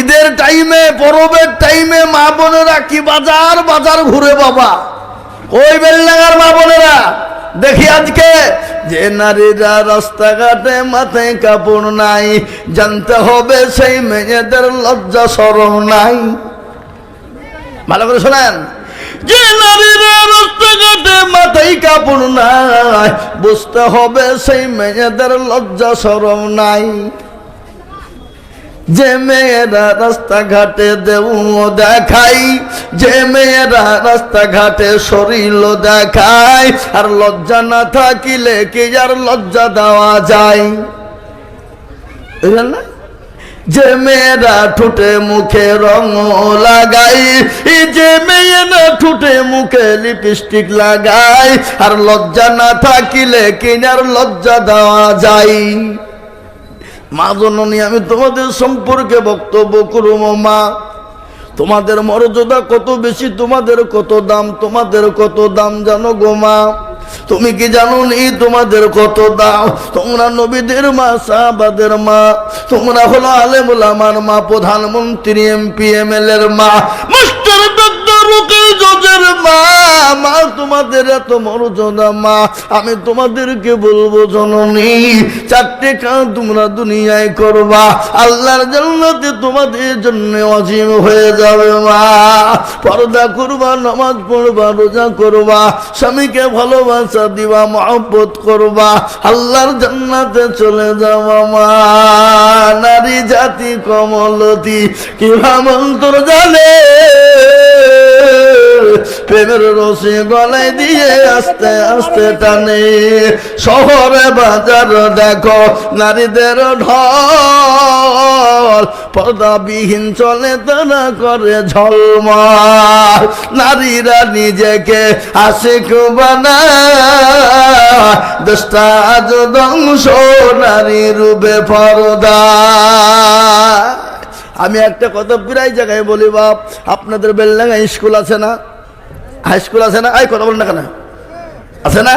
ঈদের টাইমে পরবের টাইমে মা বোনেরা কি বাজার বাজার ঘুরে বাবা। ওই বেলডাঙ্গার মা বোনেরা, দেখি আজকে যে নারীরা রাস্তাঘাটে মাথায় কাপড় নাই, জানতে হবে সেই মেয়েদের লজ্জা সরম নাই। ভালো করে শোনেন। যে নারীরা রাস্তাঘাটে মাথায় কাপড় নাই, বুঝতে হবে সেই মেয়েদের লজ্জা সরম নাই। যে মেয়েরা রাস্তাঘাটে দেউ দেখাই, যে মেয়েরা রাস্তাঘাটে শরীর দেখায় আর লজ্জা না থাকিলে কি আর লজ্জা দেওয়া যায়? না? যে মেয়েরা ঠুটে মুখে রং লাগাই যে মেয়েরা ঠুটে মুখে লিপস্টিক লাগাই, আর লজ্জা না থাকিলে কিনার লজ্জা দেওয়া যায়? মা জননী, আমি তোমাদের সম্পর্কে বক্তব্য করব মা। তোমাদের মর্যাদা কত বেশি, তোমাদের কত দাম, তোমাদের কত দাম, জানো গো মা। তুমি কি জানো নি, তোমাদের কত দাম? তোমরা নবীদের মা, সাহাবাদের মা। তোমরা হলো আলেমুল আমার মা, প্রধানমন্ত্রী, এমপি এমএল এর মা। মাস্টার ডাক্তার মা তোমাদের এত মা, আমি তোমাদেরকে বলব, জননী, চারটে কাজ তোমরা দুনিয়ায় করবা, আল্লাহর তোমাদের জন্য অজিম হয়ে যাবে, মা। পর্দা করবা, নামাজ পড়বা, রোজা করবা, স্বামীকে ভালোবাসা দিবা, মহব্বত করবা, আল্লাহর জান্নাতে চলে যাবা, মা। নারী জাতি কমলতি কি ভামন্তর জানে প্রেমের রসি গলায় দিয়ে আস্তে আস্তে টানে। শহরে বাজার দেখো, নারীদের ঢল। পর্দাবিহীন চলে তারা করে ঝলমল। নারীরা নিজেকে আশিক বানায়। দেশটা নারী রূপে পর্দা। আমি একটা কথা প্রায় জায়গায় বলি বাপ, আপনাদের বেলডাঙ্গা স্কুল আছে না? হাই স্কুল আছে না? আই কথা বলেন না কেন? আছে না?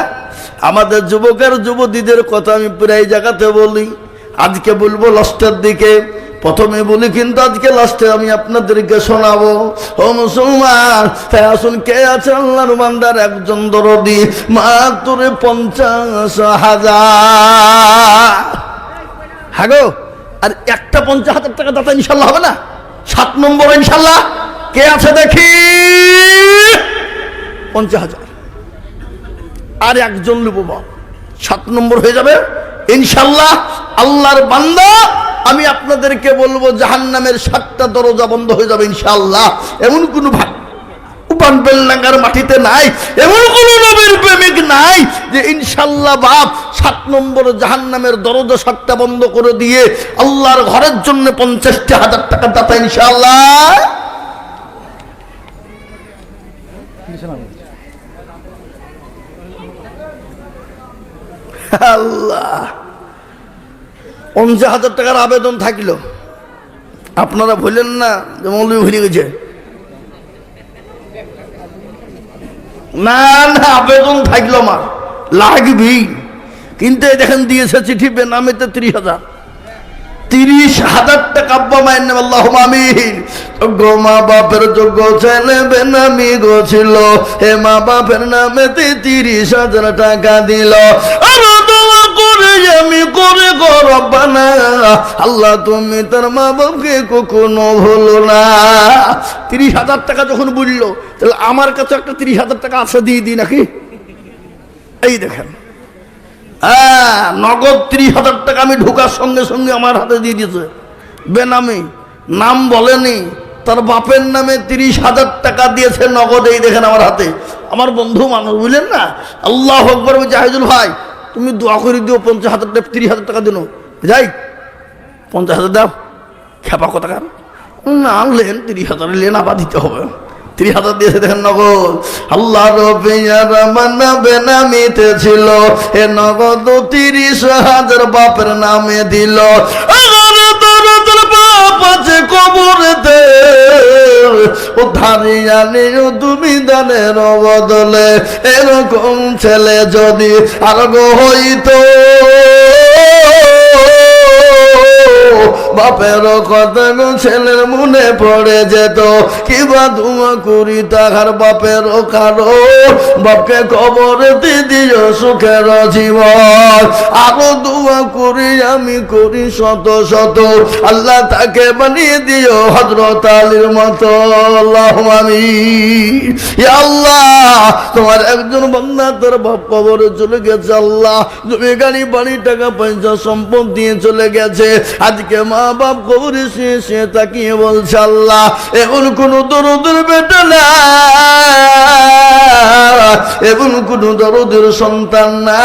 আমাদের যুবকের যুবতীদের কথা আমি প্রায় জায়গাতে বলি। আজকে বলব লাস্টের দিকে। প্রথমে বলি কিন্তু আজকে লাস্টে আমি আপনাদেরকে শোনাবো। ও মুসলমান, তাই আসুন, কে আছে আল্লাহর বান্দার একজন দরদি? মাত্র পঞ্চাশ হাজার। হ্যাঁ গো আর একটা পঞ্চাশ হাজার টাকা দাতা ইনশাল্লাহ হবে না? সাত নম্বর ইনশাল্লাহ। কে আছে দেখি? পঞ্চাশ হাজার। আর একজন লুবো বা সাত নম্বর হয়ে যাবে ইনশাল্লাহ আল্লাহর বান্দা, আমি আপনাদেরকে বলব জাহান্নামের সাতটা দরজা বন্ধ হয়ে যাবে ইনশাল্লাহ এমন কোনো ভাগ, উপান বেলনাঙ্গার মাটিতে নাই, এমন কোন নবীর প্রেমিক নাই যে ইনশাল্লাহ বাপ, সাত নম্বর জাহান্নামের দরজা সাতটা বন্ধ করে দিয়ে আল্লাহর ঘরের জন্য পঞ্চাশটি হাজার টাকা দাতা ইনশাল্লাহ আল্লাহ পঞ্চাশ হাজার টাকার আবেদন থাকল। আপনারা ভুলেন না যে মৌলবী ভুলে গেছে। না না, আবেদন থাকল আমার। লাগবি কিন্তু দেখেন দিয়েছে চিঠি বেনামিতে ত্রিশ হাজার। তিরিশ হাজার টাকা আব্বা মায়ের নাম আল্লাহ আমিন। যোগ্য মা বাপের যোগ্য ছেলে বেনামি গো ছিল। হে মা বাপের নামেতে তিরিশ হাজার টাকা দিল। আমি করে গরবানা আল্লাহ, তুমি তার মা বাপকে কখনো ভুলো না। তিরিশ হাজার টাকা যখন বুঝলো, তাহলে আমার কাছে একটা তিরিশ হাজার টাকা আছে, দিয়ে দিই নাকি? এই দেখেন। হ্যাঁ নগদ ত্রিশ হাজার টাকা আমি ঢোকার সঙ্গে সঙ্গে আমার হাতে দিয়ে দিয়েছে। বেনামি, নাম বলেনি, তার বাপের নামে তিরিশ হাজার টাকা দিয়েছে নগদ, এই দেখেন আমার হাতে। আমার বন্ধু মানুষ, বুঝলেন না? আল্লাহ আকবর জাহিদুল ভাই তুমি দোয়া করে দিও, পঞ্চাশ হাজার টাকা তিরিশ হাজার টাকা দিন। যাই, পঞ্চাশ হাজার দাও, খেপা কত কার? না আনলেন, তিরিশ হাজার লেন আবার দিতে হবে। তিরিশ হাজার দিয়েছে, দেখেন নগদ। আল্লাহ রবিয়ার মান্না বেনামিতে ছিল, এ নগদ তিরিশ হাজার বাপের নামে দিল। বাপ কবর দে ও ধারিয়ানি তুমি দানের বদলে এরকম ছেলে যদি আর হইতো। বাপের কথা গো ছেলের মনে পড়ে যেত। কিবা ধুমা করি তাহার বাপের কারও বাপকে খবর দিও সুখের জীবন। আরও দোয়া করি, আমি করি শত শত। আল্লাহ তাকে বানিয়ে দিও হজরত আলীর মতো। আল্লাহ আমি আল্লাহ, তোমার একজন বন্ধা তোর বাপ কবরে চলে গেছে, আল্লাহ। জমি গাড়ি, বাড়ি টাকা পয়সা সম্পদ দিয়ে চলে গেছে। আজকে মা বাপ কবরে সে তাকিয়ে বলছে, আল্লাহ এখন কোন দরদের বেটা না এবং কোন দরদের সন্তান না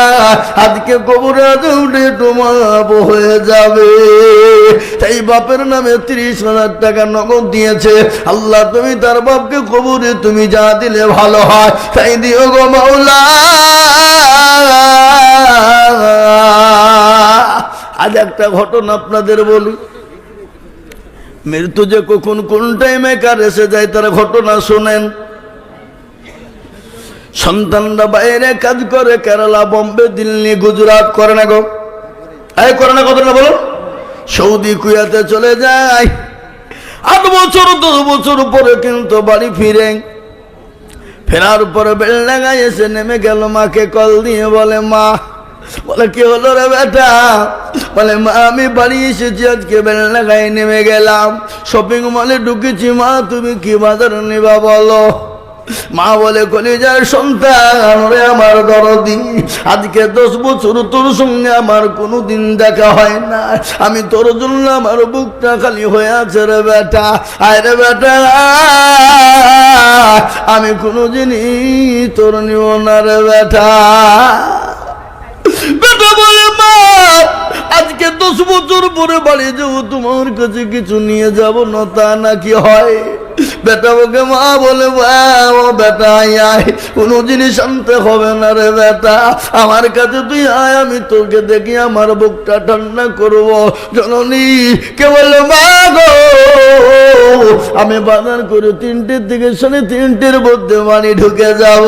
আজকে কবরে উঠে তোমাপ হয়ে যাবে। তাই বাপের নামে ত্রিশ হাজার টাকা নগদ দিয়েছে। আল্লাহ, তুমি তার বাপকে কবরে তুমি যা দিলে ভালো হয়, তাই দিও গো মাওলা। আজ একটা ঘটনা আপনাদের বলি। মৃত্যু যে কখন কোন টাইমে কার এসে যায় তার ঘটনা শোনেন। সন্তানরা বাইরে কাজ করে কেরালা, বম্বে, দিল্লি, গুজরাট, করে না গো? এই করে না না বলো? সৌদি কুয়াতে চলে যায়। আট বছর, দশ বছর পরে কিন্তু বাড়ি ফিরে। ফেরার পরে বেলডাঙ্গায় এসে নেমে গেল মাকে কল দিয়ে বলে, মা, বলে, কি হলো রে বেটা? বলে, মা, আমি বাড়ি এসেছি, আজকে বেলডাঙ্গায় নেমে গেলাম। শপিং মলে ঢুকেছি, মা, তুমি কি বাজার নিবা বলো? মা বলে, কলিজার সন্তান রে আমার দরদি, আজকে দশ বছর তোর সঙ্গে আমার কোনো দিন দেখা হয় না। আমি তোর জন্য আমার বুকটা খালি হয়ে আছে রে বেটা, আয় রে বেটা। আমি কোনো জিনিস তোর নিব না রে বেটা বলে মা আজকে দশ বছর পরে বাড়ি যাব, তোমার কাছে কিছু নিয়ে যাব, না তা নাকি হয়? বেটা ওকে মা বলে বেটা, আয় কোনো জিনিস আনতে হবে না রে বেটা। আমার কাছে তুই আয়, আমি তোকে দেখি আমার বুকটা ঠান্ডা করব। জননী কে বলে মা গো, আমি বাজার করে তিনটের দিকে শুনে তিনটের মধ্যে বাড়ি ঢুকে যাব,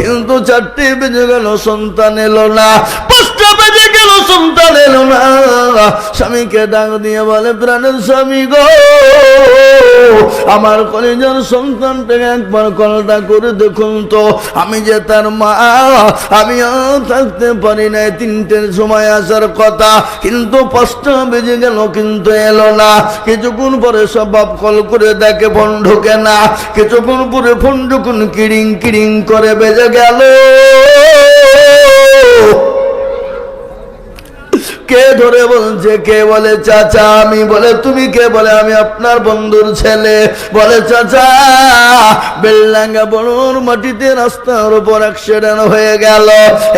কিন্তু চারটে বেজে গেল, সন্তান এলো না। সন্তান এলো না স্বামীকে ডাক দিয়ে বলে, প্রাণের স্বামী গো, আমার কলেজের সন্তানটাকে একবার কলটা করে দেখুন তো। আমি যে তার মা, আমি থাকতে পারি নাই। তিনটের সময় আসার কথা, কিন্তু পাঁচটা বেজে গেল, কিন্তু এলো না। কিছুক্ষণ পরে সব বাপ কল করে দেখে, ফোন ঢোকে না। কিছুক্ষণ পরে ফোন ঢুকুন, কিড়িং কিড়িং করে বেজে গেল। কে ধরে বলছে, কে বলে চাচা, আমি বলে, তুমি কে বলে, আমি আপনার বন্ধুর ছেলে। বলে, চাচা, বেলডাঙ্গা বড়ুর মাটিতে রাস্তার উপর অ্যাক্সিডেন্ট হয়ে গেল।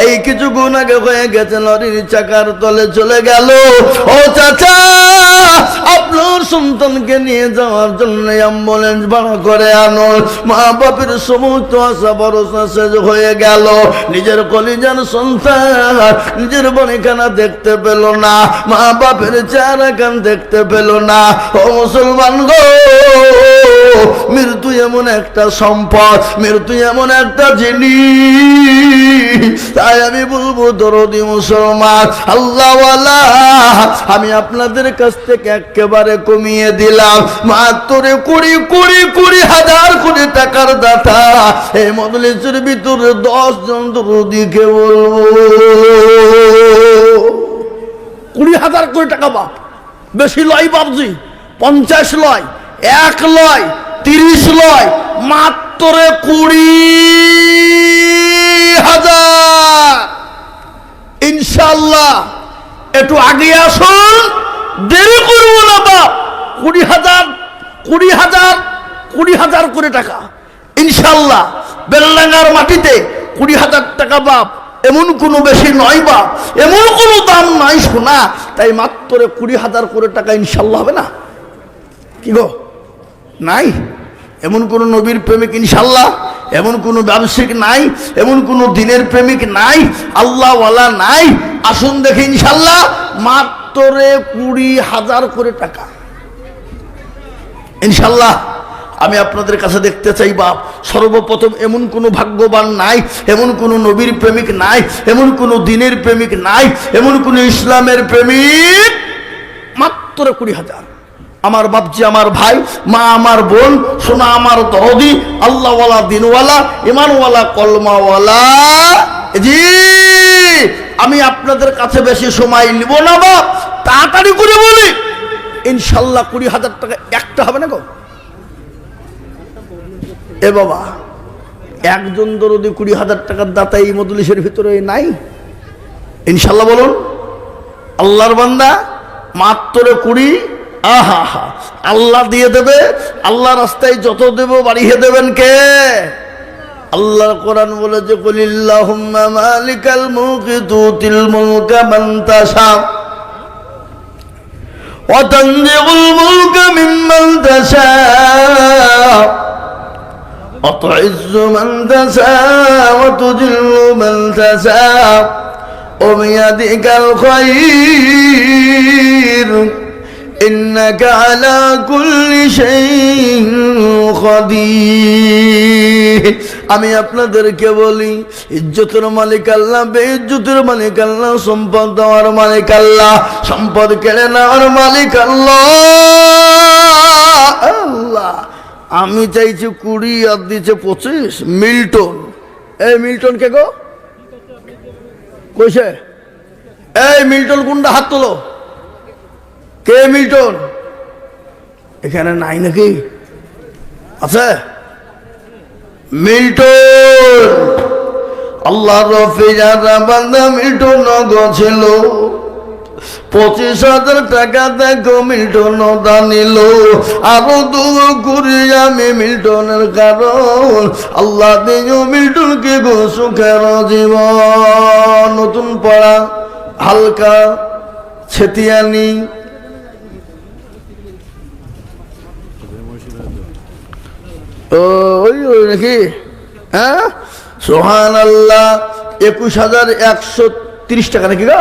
এই কিছুক্ষণ আগে হয়ে গেছে, লরির চাকার তলে চলে গেল। ও চাচা, আপনার সন্তানকে নিয়ে যাওয়ার জন্য অ্যাম্বুলেন্স ভাড়া করে আনো মা বাপের সমস্ত আশা ভরসা শেষ হয়ে গেল। নিজের কলিজার সন্তান নিজের বনিখানা দেখতে পেল। না, মা বাপের চেহারা কান দেখতে পেল না। ও মুসলমান গো, মৃত্যু এমন একটা সম্পদ, মৃত্যু এমন একটা জিনিস। তাই আমি বলব, দরদি মুসলমান, আল্লাহওয়ালা, আমি আপনাদের কাছ থেকে একেবারে কমিয়ে দিলাম। মাত্র কুড়ি কুড়ি কুড়ি হাজার কোটি টাকার দাতা। এই মদলিসের ভিতরে দশ জন দরদিকে বলব। কুড়ি হাজার কোটি টাকা বাপ। বেশি লয় বাপজি, পঞ্চাশ লয়, এক লয়, তিরিশ লয়, মাত্র কুড়ি হাজার ইনশাল্লাহ একটু আগে আসুন, দেরি করব না বাপ। কুড়ি হাজার কুড়ি হাজার কুড়ি হাজার কোটি টাকা। ইনশাল্লাহ বেলডাঙ্গার মাটিতে কুড়ি হাজার টাকা বাপ। এমন কোনো বেশি নয় বা, এমন কোনো দাম নাই শোনা তাই মাত্র কুড়ি হাজার করে টাকা ইনশাল্লাহ হবে না? কি গো? নাই? এমন কোন নবীর প্রেমিক ইনশাল্লাহ? এমন কোনো ব্যবসায়িক নাই? এমন কোনো দিনের প্রেমিক নাই? আল্লাহওয়ালা নাই? আসুন দেখে ইনশাল্লাহ, মাত্র কুড়ি হাজার করে টাকা। ইনশাল্লাহ। আমি আপনাদের কাছে দেখতে চাই, বাপ। সর্বপ্রথম এমন কোনো ভাগ্যবান নাই, এমন কোনো নবীর প্রেমিক নাই, এমন কোনো দিনের প্রেমিক নাই, এমন কোনো ইসলামের প্রেমিক মাত্র কুড়ি হাজার। আমার বাপজি, আমার ভাই, মা, আমার বোন, সোনা, আমার দরদি, আল্লাহওয়ালা, দিনওয়ালা, ইমানওয়ালা, কলমাওয়ালা। জি, আমি আপনাদের কাছে বেশি সময় নিব না, বাপ। তাড়াতাড়ি করে বলি, ইনশাল্লাহ কুড়ি হাজার টাকা একটা হবে না গো? এ বাবা, একজন দরদি কুড়ি হাজার টাকার দাতা এই মদলিসের ভিতরে নাই? ইনশাল্লাহ বলুন, আল্লাহর বান্দা মাত্র কুড়ি আহা হা আল্লাহ দিয়ে দেবে, আল্লাহ রাস্তায় যত দেব বাড়িয়ে দেবেন কে? আল্লাহ কোরআন বলেছে কলিল্লাহুম্মা মালিকাল মুলকি তুতিল মুলকা মান وتعز من تشاء وتذل من تشاء وبيدك الخير إنك على كل شيء قدير আমি আপনাদেরকে বলি ইজ্জতের মালিক আল্লাহ বেইজ্জতের মালিক আল্লাহ সম্পদ দেওয়ার মালিক আল্লাহ সম্পদ কেড়ে নেওয়ার মালিক আল্লাহ আল্লাহ আমি চাইছি কুড়ি, আর দিচ্ছে পঁচিশ, মিল্টন। এই মিল্টন কে গো? কইছে? এই মিল্টন কোনটা? হাত তোলো। কে মিল্টন? এখানে নাই নাকি? আছে? মিল্টন। আল্লাহ রফি যারা বান্দা মিল্টন গছিল পঁচিশ হাজার টাকা দেখো মিল্টন দানিল আরও দু করি আমি মিল্টনের কারণ। আল্লাহ দিও মিল্টনকে গো সুখের জীবন। নতুন পড়া, হালকা, ছেতিয়ানি। ওই ওই, নাকি? হ্যাঁ? সোহান আল্লাহ একুশ হাজার একশো তিরিশ টাকা নাকি গা?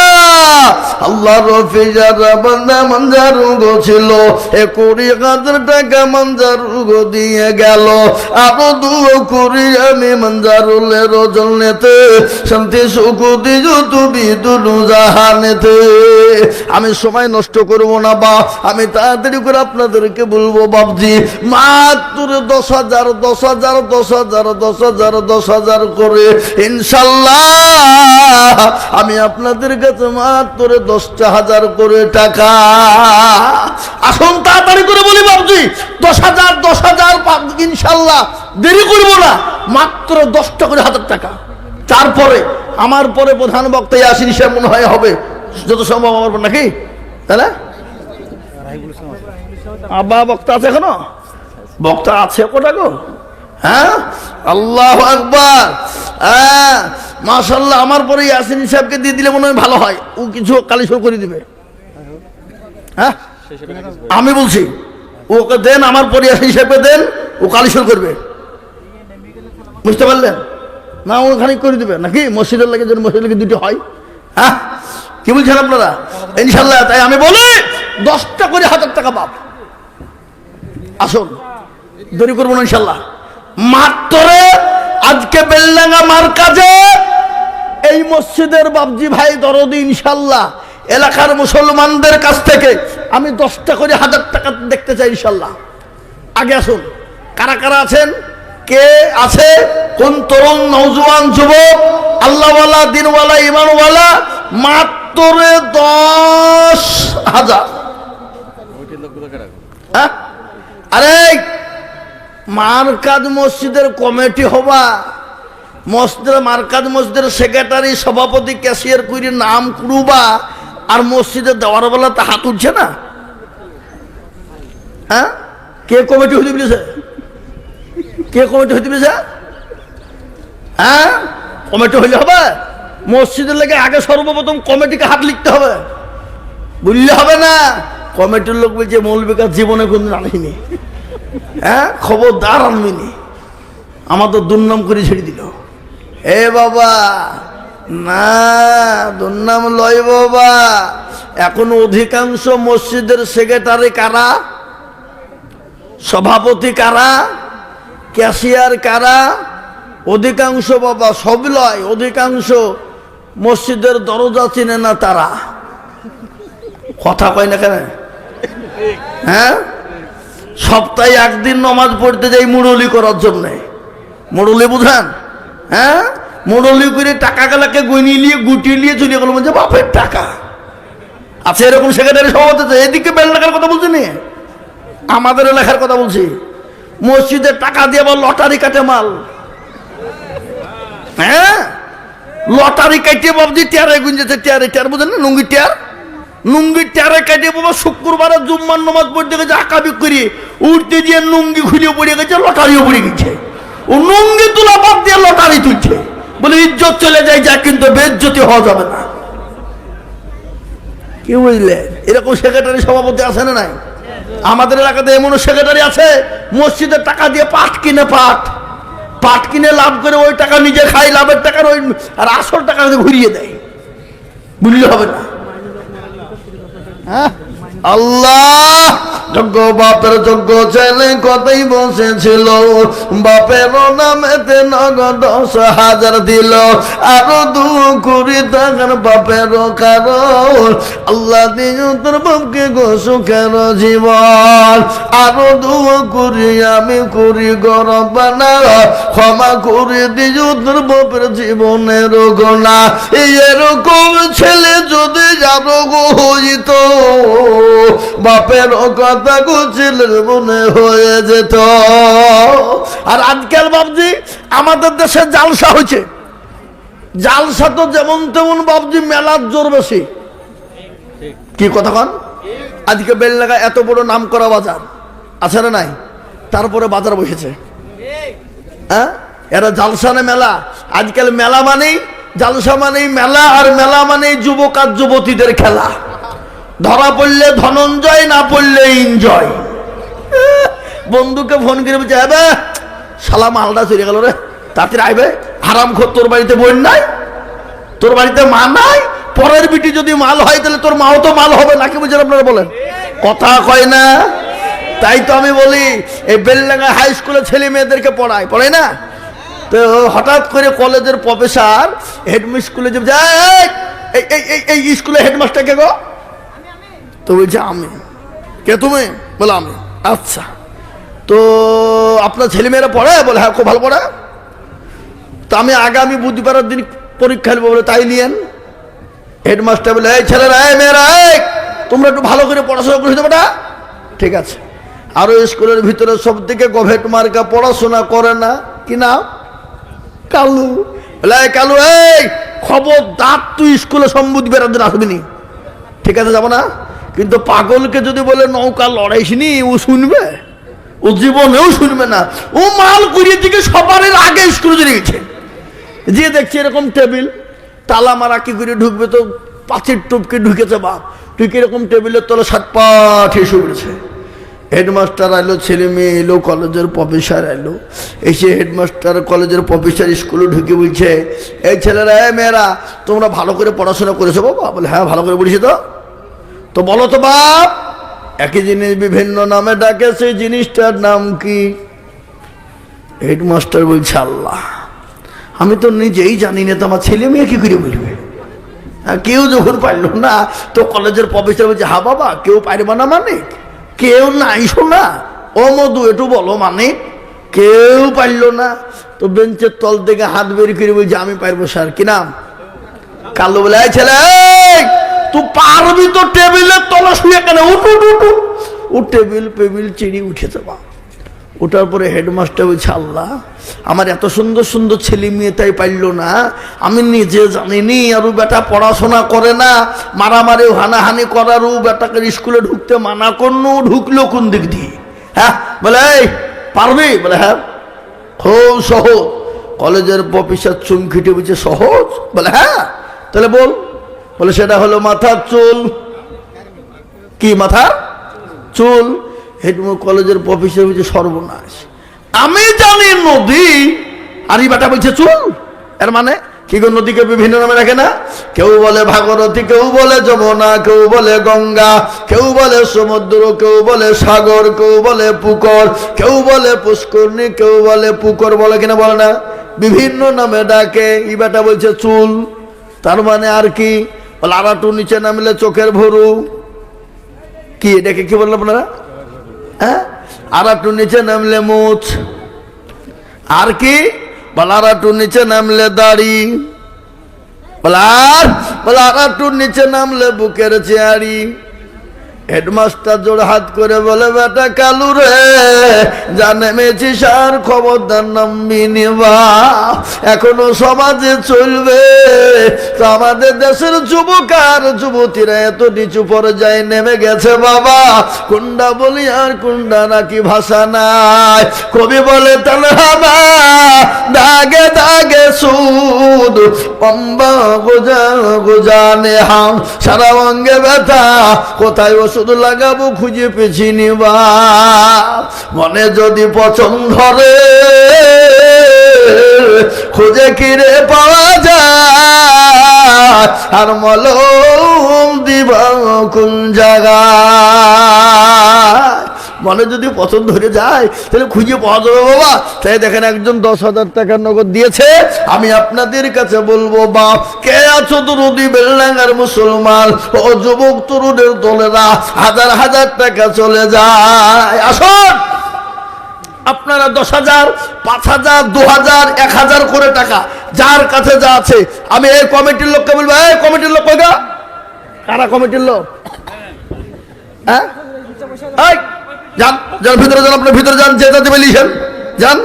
বান্দা মঞ্জার এ কুড়ি হাজার টাকা মঞ্জার গো দিয়ে গেল। আরও দু কুড়ি আমি মঞ্জারুলের শান্তি সুখ দিজ তুমি দুলু জাহানেতে আমি সময় নষ্ট করব না বা, আমি তাড়াতাড়ি করে আপনাদেরকে বলব বাবজি মাত্র দশ হাজার দশ হাজার দশ হাজার দশ হাজার দশ হাজার করে, ইনশাল্লাহ। আমি আপনাদের কাছে মাত্র দশটা হাজার করে টাকা। আসুন তাড়াতাড়ি করে বলি বাবজি দশ হাজার দশ হাজার ইনশাল্লাহ। দেরি করব না, মাত্র দশটা করে হাজার টাকা। তারপরে, আমার পরে প্রধান বক্তা ইয়াসিন সাহেব মনে হয় হবে। যত সম্ভব আমার নাকি? না আব্বা বক্তা আছে এখনও? বক্তা আছে কোটা গো? হ্যাঁ? আল্লাহ আকবার। হ্যাঁ? মাশাল্লাহ আমার পরে ইয়াসিন সাহেবকে দিয়ে দিলে মনে হয় ভালো হয়। ও কিছু কালিশোর করে দিবে। হ্যাঁ? আমি বলছি, ওকে দেন, আমার পরে ইয়াসিন সাহেবকে দেন, ও কালিশোর করবে। বুঝতে পারলেন? না ওখানে করে দিবে। নাকি? মসজিদের লাগে যদি মসজিদের লাগে দুটি হয়। হ্যাঁ? কি বলছেন আপনারা? ইনশাল্লাহ তাই আমি বলি, দশটা করে হাজার টাকা বাপ। আসুন, দেরি করব না ইনশাল্লাহ মাত্র আজকে বেলডাঙ্গা মার কাজে এই মসজিদের বাবজি ভাই দরদি ইনশাল্লাহ, এলাকার মুসলমানদের কাছ থেকে আমি দশটা করে হাজার টাকা দেখতে চাই ইনশাল্লাহ আগে আসুন, কারা কারা আছেন, কে আছে, কোন তরুণ নৌজওয়ান যুবক, আল্লাহওয়ালা, দিনওয়ালা, ইমানওয়ালা, মাত্র দশ হাজার হ্যাঁ? আরে মারকাজ মসজিদের কমিটি হবা। মসজিদের মারকাজ মসজিদের সেক্রেটারি, সভাপতি, ক্যাশিয়ার করি নাম কুড়ুবা আর মসজিদে দেওয়ার বেলা তা হাত উঠছে না। হ্যাঁ? কে কমিটি হইতে বলেছে? কে কমিটি হইতে বলেছে? হ্যাঁ? কমিটি হইলে হবে। মসজিদের লেগে আগে সর্বপ্রথম কমিটিকে হাত লিখতে হবে। বুঝলে হবে না? কমিটির লোক বলছে মৌলবিকার জীবনে কোনদিন আনিনি হ্যাঁ? খবরদার আনবিনি আমাদের দুর্নাম করে ছেড়ে দিল। এ বাবা না দুর্নাম লয় বাবা। এখন অধিকাংশ মসজিদের সেক্রেটারি কারা? সভাপতি কারা? ক্যাশিয়ার কারা? অধিকাংশ বাবা সব লয় অধিকাংশ মসজিদের দরজা চিনে না তারা। কথা কয় না কেন? হ্যাঁ? সপ্তাহে একদিন নমাজ পড়তে যাই মুরলি করার জন্য। মুরলি বুঝান? হ্যাঁ? মুরলি করে টাকা গেলাকে গইনি নিয়ে, গুটিয়ে নিয়ে চলে গেল বলছে, বাপের টাকা। আচ্ছা এরকম সেক্রেটারি সভাপতি আছে? এদিকে বেল টাকার কথা বলছি নি? আমাদের এলাকার কথা বলছি। মসজিদে টাকা দিয়ে আবার লটারি কাটে মাল। হ্যাঁ? লটারি কাটিয়ে বাবজি টিয়ারে গুঞ্জেছে টিয়ারে, টিয়ার বুঝেন না নুঙ্গি টিয়ার? নুঙ্গি টিয়ারে কাটিয়ে বাবা শুক্রবারে জুম্মার নমাজ পড়তে গেছে আঁকাবি করি উঠতে দিয়ে নুঙ্গি খুলে পড়ে গেছে, লটারিও পড়ে গেছে। ও নুঙ্গি তোলা বাদ দিয়ে লটারি তুলছে। বলে, ইজ্জত চলে যায় যা, কিন্তু বেজ্জতি হওয়া যাবে না। কি বুঝলেন এরকম সেক্রেটারি সভাপতি আছে না নাই? আমাদের এলাকাতে এমন সেক্রেটারি আছে মসজিদের টাকা দিয়ে পাট কিনে পাট। পাট কিনে লাভ করে ওই টাকা নিজে খাই লাভের টাকার ওই আর আসল টাকা ঘুরিয়ে দেয়। বুঝলে হবে না? হ্যাঁ? আল্লাহ যোগ্য, বাপের যোগ্য ছেলে কতই বসেছিল? বাপের নামেতে নগদ দশ হাজার দিল। আরও দু কুড়ি টাকার বাপের কারণ। আল্লাহ তোর বাপকে গো সুখের জীবন। আরও দু কুড়ি আমি কুড়ি গরম বানা ক্ষমা করে দিয়ে তোর বাপের জীবনের গোনা। এরকম ছেলে যদি যাব গো হইত, বাপের কথা গো ছেলের মনে হয়ে যেত। আর আজকাল বাবজি আমাদের দেশে জালসা হয়েছে। জালসা তো যেমন তেমন বাবজি মেলার জোর বেশি। কি কথা কন? আজকে বেললাগা এত বড় নাম করা বাজার, আছে না নাই? তারপরে বাজার বসেছে। হ্যাঁ? এরা জালসানে মেলা? আজকাল মেলা মানেই, জালসা মানেই মেলা আর মেলা মানেই যুবক আর যুবতীদের খেলা। ধরা পড়লে ধনঞ্জয়, না পড়লে ইনজয় বন্ধুকে ফোন করে বলছে হবে শালা মালটা চলে গেল রে। তাড়াতাড়ি আইবে হারাম খোর তোর বাড়িতে বোন নাই? তোর বাড়িতে মা নাই? পরের বিটি যদি মাল হয়, তাহলে তোর মাও তো মাল হবে নাকি বুঝেন আপনারা বলেন? কথা কয় না। তাই তো আমি বলি, এই বেলডাঙ্গা হাই স্কুলে ছেলে মেয়েদেরকে পড়ায় পড়ায় না? তো হঠাৎ করে কলেজের প্রফেসর হেডমিস স্কুলে যে এই এই স্কুলে হেডমাস্টার কে গো? তো বলছে, আমি। কে তুমি? বলে, আমি। আচ্ছা। তো আপনার ছেলেমেয়েরা পড়ে? বলে হ্যাঁ খুব ভালো পড়ে। তো আমি আগামী বুধবারের দিন পরীক্ষা নেব বলে তাই নিয়েন। হেডমাস্টার বলে, এই ছেলেরা, এই মেয়েরা, এই, তোমরা একটু ভালো করে পড়াশোনা করে দেবে ঠিক আছে। আরও স্কুলের ভিতরে সব থেকে গভেট মার্কা পড়াশোনা করে না। কি না কালু। বলে কালু, এই খবর দাঁত তুই স্কুলে সম্বুধ বেড়াতে আসবি নি। ঠিক আছে, যাব না? কিন্তু পাগলকে যদি বলে, নৌকা লড়াইসনি, ও শুনবে? ও জীবনেও শুনবে না। ও মাল করিয়ে দিকে সবার আগে চলে গেছে যে দেখছি এরকম টেবিল, তালা মারা কি করে ঢুকবে তো, পাঁচের টুপকে ঢুকেছে বাপ। তুই কীরকম টেবিলের তলে সাত পাঠ এসে উঠেছে হেডমাস্টার এলো ছেলে মেয়ে এলো, কলেজের প্রফেসর এলো এসে হেডমাস্টার কলেজের প্রফেসর স্কুলে ঢুকে বলছে, এই ছেলেরা মেয়েরা, তোমরা ভালো করে পড়াশোনা করেছ বাবা? বলে হ্যাঁ ভালো করে পড়েছি তো। তো বলো তো বাপ, একই জিনিস বিভিন্ন নামে ডাকে, সেই জিনিসটার নাম কি? হেডমাস্টার বলছে, আল্লাহ, আমি তো নিজেই জানি না, তো আমার ছেলে মেয়ে কি করে বলবে? কেউ যখন পারল না, তো কলেজের প্রফেসর বলছে, হা বাবা, কেউ পারবে না মানে? কেউ নাই শোনা। ও মধু, একটু বলো মানে? কেউ পারল না। তো বেঞ্চের তল থেকে হাত বের করে বলছে, আমি পারব, স্যার। কি নাম? কালো বলে, "এই ছেলে তুই পারবি তো টেবিলের তলা শুয়ে কেন উঠ উঠ উঠ উঠ। ও টেবিল পেবিল চিড়ি উঠেছে বা ওটার পরে হেডমাস্টার বলছে আল্লাহ আমার এত সুন্দর সুন্দর ছেলে মেয়ে তাই পারল না আমি নিজে জানিনি আর ও বেটা পড়াশোনা করে না মারামারি হানাহানি করার ও বেটাকে স্কুলে ঢুকতে মানা করল ঢুকলো কোন দিক দিয়ে হ্যাঁ বলে এই পারবি বলে হ্যাঁ খুব সহজ কলেজের প্রফেসর চুমখিটে বলছে সহজ বলে হ্যাঁ তাহলে বল বলে সেটা হলো মাথার চুল। কি মাথা? চুল। হেডমো কলেজের প্রফেসর হচ্ছে সর্বনাশ। আমি জানি নদী। আর এই বেটা বলছে চুল। এর মানে? কি গো নদীকে বিভিন্ন নামে রাখে না? কেউ বলে ভাগরথী, কেউ বলে যমুনা, কেউ বলে গঙ্গা, কেউ বলে সমুদ্র, কেউ বলে সাগর, কেউ বলে পুকুর, কেউ বলে পুষ্করণী, কেউ বলে পুকুর বলে কিনা বলে না? বিভিন্ন নামে ডাকে। ই বেটা বলছে চুল। তার মানে আর কি? বলে নিচে নামলে চোখের ভরু। কি এটাকে কি বললেন আপনারা? হ্যাঁ? আরাটু নিচে নামলে মুছ। আর কি? বলারাটু নিচে নামলে দাড়ি। বলার? বলারাটু বলে নিচে নামলে বুকের চেয়ারি। হেডমাস্টার জোড় হাত করে বলে, বেটা কালু রে যা নেমেছি সার খবরদার নামবি নিবা এখনও সমাজে চলবে। তো আমাদের দেশের যুবক আর যুবতীরা এত নিচু পর্যায়ে নেমে গেছে বাবা। কুন্ডা বলি আর কুন্ডা নাকি ভাষা নাই। কবি বলে তালহাবা দাগে দাগে সুদ পম্বা গোজা গোজানে হাম সারা অঙ্গে ব্যথা কোথায় ওষুধ লাগাবো, খুঁজে পেছি নিবা। মনে যদি পছন্দ ধরে খুঁজে কিরে পাওয়া যায়? আর মলম দিবা কোন জায়গায়? মনে যদি পছন্দ ধরে যায়, তাহলে খুঁজে পাওয়া যাবে, বাবা। তাই দেখেন একজন দশ হাজার টাকার নগদ দিয়েছে। আমি আপনাদের কাছে বলব বাপ কে আছো তরুদি বেলডাঙ্গার মুসলমান? ও যুবক তরুণের দলেরা, হাজার হাজার টাকা চলে যায়। আসুন। আপনারা দশ হাজার, পাঁচ হাজার, দু হাজার, এক হাজার করে টাকা, যার কাছে যা আছে, আমি এই কমিটির লোককে বলব, এই কমিটির লোক কইগা কারা কমিটির লোক? হ্যাঁ? যান যান, ভিতরে যান আপনার ভিতরে যান, যে যাতে লিখেন। যান,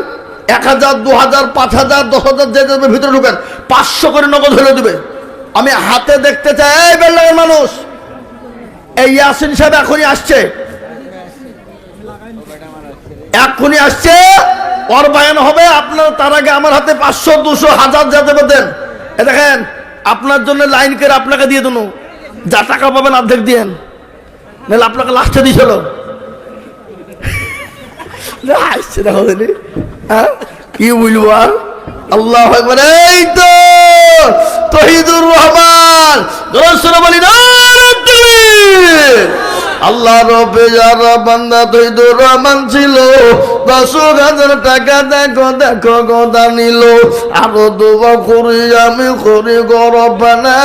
এক হাজার, দু হাজার, পাঁচ হাজার, দশ হাজার, যে যাবে ভিতরে ঢুকেন। পাঁচশো করে নগদ হলে দেবে। আমি হাতে দেখতে চাই, এই বেল্লামের মানুষ। এই ইয়াসিন সাহেব এখনই আসছে। এক্ষুনি আসছে। ওর হবে, আপনার তার আগে আমার হাতে পাঁচশো, দুশো, হাজার যাতে দেন। এ দেখেন, আপনার জন্য লাইন করে আপনাকে দিয়ে দেবো যা টাকা পাবেন অর্ধেক দিয়েন। নাহলে আপনাকে লাস্টে দিয়েছিল। আসছে দেখো হ্যাঁ কি বলব আর আল্লাহ এই তো, তহিদুর রহমান। বলি, না আল্লাহ রবে যারা বান্দা তৈদুর রহমান ছিল। দশ হাজার টাকা দেখো দেখো, গদা নিল। আরও দুবা করি, আমি করি গরব না